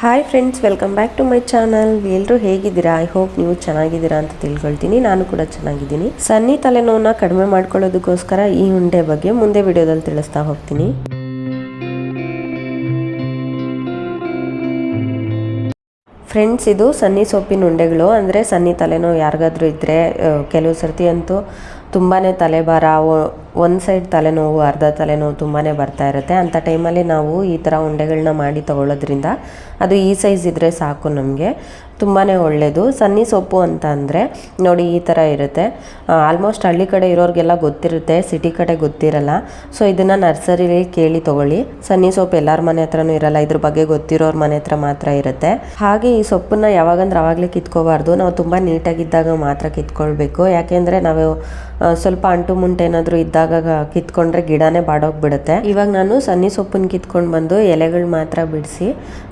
Hi friends welcome back to my channel ಎಲ್ಲರೂ ಹೇಗಿದ್ದೀರಾ? I hope ನೀವು ಚೆನ್ನಾಗಿದ್ದೀರಾ ಅಂತ ತಿಳ್ಕೊಳ್ತೀನಿ. ನಾನು ಕೂಡ ಚೆನ್ನಾಗಿದ್ದೀನಿ. ಸನ್ನಿ ತಲೆನೋವನ್ನ ಕಡಿಮೆ ಮಾಡ್ಕೊಳ್ಳೋದಕ್ಕೋಸ್ಕರ ಈ ಉಂಡೆ ಬಗ್ಗೆ ಮುಂದೆ ವಿಡಿಯೋದಲ್ಲಿ ತಿಳಿಸ್ತಾ ಹೋಗ್ತೀನಿ. ಫ್ರೆಂಡ್ಸ್ ಇದು ಸನ್ನಿ ಸೊಪ್ಪಿನ ಉಂಡೆಗಳು. ಅಂದರೆ ಸನ್ನಿ ತಲೆನೋವು ಯಾರಿಗಾದ್ರೂ ಇದ್ದರೆ ಕೆಲವು ಸರ್ತಿ ಅಂತೂ ತುಂಬಾ ತಲೆಭಾರ ಒಂದು ಸೈಡ್ ತಲೆನೋವು, ಅರ್ಧ ತಲೆನೋವು ತುಂಬಾ ಬರ್ತಾ ಇರುತ್ತೆ. ಅಂಥ ಟೈಮಲ್ಲಿ ನಾವು ಈ ಥರ ಉಂಡೆಗಳನ್ನ ಮಾಡಿ ತಗೊಳ್ಳೋದ್ರಿಂದ ಅದು ಈ ಸೈಜ್ ಇದ್ದರೆ ಸಾಕು ನಮಗೆ. ತುಂಬಾ ಒಳ್ಳೆಯದು ಸನ್ನಿ ಸೊಪ್ಪು ಅಂತ ಅಂದರೆ ನೋಡಿ ಈ ಥರ ಇರುತ್ತೆ. ಆಲ್ಮೋಸ್ಟ್ ಹಳ್ಳಿ ಕಡೆ ಇರೋರಿಗೆಲ್ಲ ಗೊತ್ತಿರುತ್ತೆ ಸಿಟಿ ಕಡೆ ಗೊತ್ತಿರಲ್ಲ. ಸೊ ಇದನ್ನು ನರ್ಸರಿಲಿ ಕೇಳಿ ತೊಗೊಳ್ಳಿ. ಸನ್ನಿ ಸೊಪ್ಪು ಎಲ್ಲರ ಮನೆ ಹತ್ರನೂ ಇರಲ್ಲ, ಇದ್ರ ಬಗ್ಗೆ ಗೊತ್ತಿರೋರ ಮನೆ ಹತ್ರ ಮಾತ್ರ ಇರುತ್ತೆ. ಹಾಗೆ ಈ ಸೊಪ್ಪನ್ನ ಯಾವಾಗಂದ್ರೆ ಅವಾಗಲೇ ಕಿತ್ಕೋಬಾರ್ದು. ನಾವು ತುಂಬ ನೀಟಾಗಿದ್ದಾಗ ಮಾತ್ರ ಕಿತ್ಕೊಳ್ಬೇಕು. ಯಾಕೆಂದರೆ ನಾವು ಸ್ವಲ್ಪ ಅಂಟು ಮುಂಟೆ ಏನಾದರೂ ಇದ್ದಾಗ ಕಿತ್ಕೊಂಡ್ರೆ ಗಿಡನೇ ಬಾಡೋಗ್ಬಿಡುತ್ತೆ. ಇವಾಗ ನಾನು ಸನ್ನಿ ಸೊಪ್ಪನ್ನ ಕಿತ್ಕೊಂಡು ಬಂದು ಎಲೆಗಳು ಮಾತ್ರ ಬಿಡಿಸಿ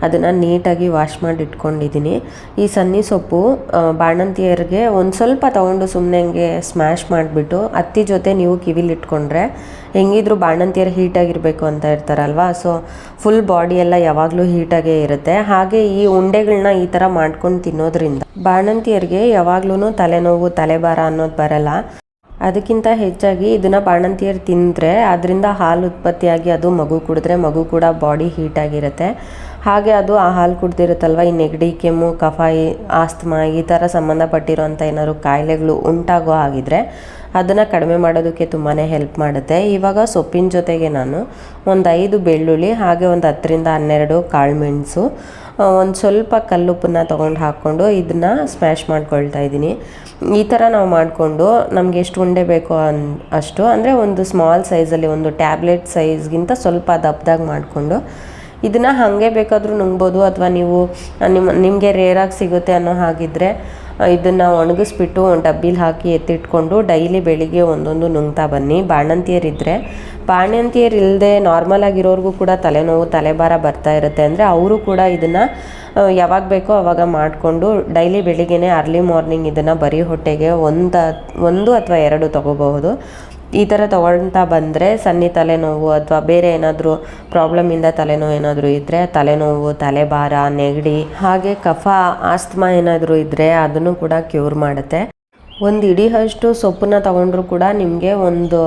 ಅದನ್ನು ನೀಟಾಗಿ ವಾಶ್ ಮಾಡಿ ಇಟ್ಕೊಂಡಿದ್ದೀನಿ ಈ ಸನ್ನಿ ಸೊಪ್ಪು ಬಾಣಂತಿಯರಿಗೆ ಒಂದು ಸ್ವಲ್ಪ ತೊಗೊಂಡು ಸುಮ್ಮನೆ ಹಂಗೆ ಸ್ಮ್ಯಾಶ್ ಮಾಡಿಬಿಟ್ಟು ಅತ್ತಿ ಜೊತೆ ನೀವು ಕಿವಿಲಿ ಇಟ್ಕೊಂಡ್ರೆ ಹೆಂಗಿದ್ರು ಬಾಣಂತಿಯರು ಹೀಟಾಗಿರಬೇಕು ಅಂತ ಇರ್ತಾರಲ್ವಾ? ಸೊ ಫುಲ್ ಬಾಡಿ ಎಲ್ಲ ಯಾವಾಗಲೂ ಹೀಟಾಗೇ ಇರುತ್ತೆ. ಹಾಗೆ ಈ ಉಂಡೆಗಳನ್ನ ಈ ಥರ ಮಾಡ್ಕೊಂಡು ತಿನ್ನೋದ್ರಿಂದ ಬಾಣಂತಿಯರಿಗೆ ಯಾವಾಗ್ಲೂ ತಲೆನೋವು, ತಲೆಭಾರ ಅನ್ನೋದು ಬರಲ್ಲ. ಅದಕ್ಕಿಂತ ಹೆಚ್ಚಾಗಿ ಇದನ್ನು ಬಾಣಂತಿಯರು ತಿಂದರೆ ಅದರಿಂದ ಹಾಲು ಉತ್ಪತ್ತಿಯಾಗಿ ಅದು ಮಗು ಕುಡಿದ್ರೆ ಮಗು ಕೂಡ ಬಾಡಿ ಹೀಟ್ ಆಗಿರುತ್ತೆ. ಹಾಗೆ ಅದು ಆ ಹಾಲು ಕುಡ್ದಿರುತ್ತಲ್ವ? ಈ ನೆಗಡಿ, ಕೆಮ್ಮು ಕಫ ಆಸ್ತಮಾ ಈ ಥರ ಸಂಬಂಧಪಟ್ಟಿರೋಂಥ ಏನಾದ್ರು ಕಾಯಿಲೆಗಳು ಉಂಟಾಗೋ ಆಗಿದ್ರೆ ಅದನ್ನು ಕಡಿಮೆ ಮಾಡೋದಕ್ಕೆ ತುಂಬಾ ಹೆಲ್ಪ್ ಮಾಡುತ್ತೆ. ಇವಾಗ ಸೊಪ್ಪಿನ ಜೊತೆಗೆ ನಾನು ಒಂದು ಐದು ಬೆಳ್ಳುಳ್ಳಿ, ಹಾಗೆ ಒಂದು ಹತ್ತರಿಂದ ಹನ್ನೆರಡು ಕಾಳುಮೆಣಸು ಒಂದು ಸ್ವಲ್ಪ ಕಲ್ಲುಪ್ಪನ್ನ ತೊಗೊಂಡು ಹಾಕ್ಕೊಂಡು ಇದನ್ನು ಸ್ಮ್ಯಾಶ್ ಮಾಡ್ಕೊಳ್ತಾ ಇದ್ದೀನಿ. ಈ ಥರ ನಾವು ಮಾಡಿಕೊಂಡು ನಮಗೆ ಎಷ್ಟು ಉಂಡೆ ಬೇಕೋ ಅನ್, ಅಷ್ಟು, ಅಂದರೆ ಒಂದು ಸ್ಮಾಲ್ ಸೈಜಲ್ಲಿ ಒಂದು ಟ್ಯಾಬ್ಲೆಟ್ ಸೈಜ್ಗಿಂತ ಸ್ವಲ್ಪ ದಪ್ಪದಾಗಿ ಮಾಡಿಕೊಂಡು ಇದನ್ನು ಹಾಗೆ ಬೇಕಾದರೂ ನುಂಗ್ಬೋದು, ಅಥವಾ ನೀವು, ನಿಮ್ಮ, ನಿಮಗೆ ರೇರಾಗಿ ಸಿಗುತ್ತೆ ಅನ್ನೋ ಹಾಗಿದ್ರೆ ಇದನ್ನು ಒಣಗಿಸ್ಬಿಟ್ಟು ಒಂದು ಡಬ್ಬಿಲಿ ಹಾಕಿ ಎತ್ತಿಟ್ಕೊಂಡು ಡೈಲಿ ಬೆಳಿಗ್ಗೆ ಒಂದೊಂದು ನುಂಗ್ತಾ ಬನ್ನಿ. ಬಾಣಂತಿಯರಿದ್ದರೆ ಬಾಣಂತಿಯರು ಇಲ್ಲದೆ ನಾರ್ಮಲ್ ಆಗಿರೋರಿಗೂ ಕೂಡ ತಲೆನೋವು, ತಲೆಭಾರ ಬರ್ತಾ ಇರುತ್ತೆ. ಅಂದರೆ ಅವರು ಕೂಡ ಇದನ್ನು ಯಾವಾಗ ಬೇಕೋ ಅವಾಗ ಮಾಡಿಕೊಂಡು ಡೈಲಿ ಬೆಳಿಗ್ಗೆ ಅರ್ಲಿ ಮಾರ್ನಿಂಗ್ ಇದನ್ನು ಬರೀ ಹೊಟ್ಟೆಗೆ ಒಂದು ಒಂದು ಅಥವಾ ಎರಡು ತೊಗೋಬಹುದು. ಈ ಥರ ತೊಗೊಳ್ತಾ ಬಂದರೆ ಸನ್ನಿ ತಲೆನೋವು ಅಥವಾ ಬೇರೆ ಏನಾದರೂ ಪ್ರಾಬ್ಲಮಿಂದ ತಲೆನೋವು ಏನಾದರೂ ಇದ್ದರೆ ತಲೆನೋವು, ತಲೆಭಾರ, ನೆಗಡಿ, ಹಾಗೆ ಕಫ, ಆಸ್ತಮಾ ಏನಾದರೂ ಇದ್ದರೆ ಅದನ್ನು ಕೂಡ ಕ್ಯೂರ್ ಮಾಡುತ್ತೆ. ಒಂದು ಇಡೀ ಅಷ್ಟು ಸೊಪ್ಪನ್ನ ತೊಗೊಂಡ್ರು ಕೂಡ ನಿಮಗೆ ಒಂದು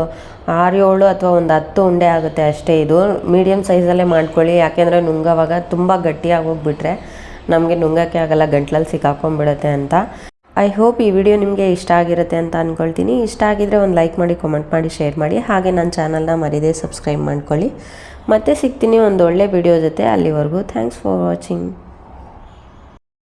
ಆರು ಏಳು ಅಥವಾ ಒಂದು ಹತ್ತು ಉಂಡೆ ಆಗುತ್ತೆ ಅಷ್ಟೇ ಇದು. ಮೀಡಿಯಮ್ ಸೈಜಲ್ಲೇ ಮಾಡ್ಕೊಳ್ಳಿ, ಯಾಕೆಂದರೆ ನುಂಗೋವಾಗ ತುಂಬ ಗಟ್ಟಿಯಾಗಿ ಹೋಗ್ಬಿಟ್ರೆ ನಮಗೆ ನುಂಗಕ್ಕೆ ಆಗಲ್ಲ, ಗಂಟ್ಲಲ್ಲಿ ಸಿಕ್ಕಾಕೊಂಡ್ಬಿಡುತ್ತೆ ಅಂತ. ಐ ಹೋಪ್ ಈ ವಿಡಿಯೋ ನಿಮಗೆ ಇಷ್ಟ ಆಗಿರುತ್ತೆ ಅಂತ ಅಂದ್ಕೊಳ್ತೀನಿ ಇಷ್ಟ ಆಗಿದ್ರೆ ಒಂದು ಲೈಕ್ ಮಾಡಿ ಕಮೆಂಟ್ ಮಾಡಿ ಶೇರ್ ಮಾಡಿ. ಹಾಗೆ ನನ್ನ ಚಾನಲ್ನ ಮರಿದೇ ಸಬ್ಸ್ಕ್ರೈಬ್ ಮಾಡ್ಕೊಳ್ಳಿ. ಮತ್ತೆ ಸಿಗ್ತೀನಿ ಒಂದು ಒಳ್ಳೆ ವಿಡಿಯೋ ಜೊತೆ ಅಲ್ಲಿವರೆಗೂ. Thanks for watching